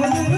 오늘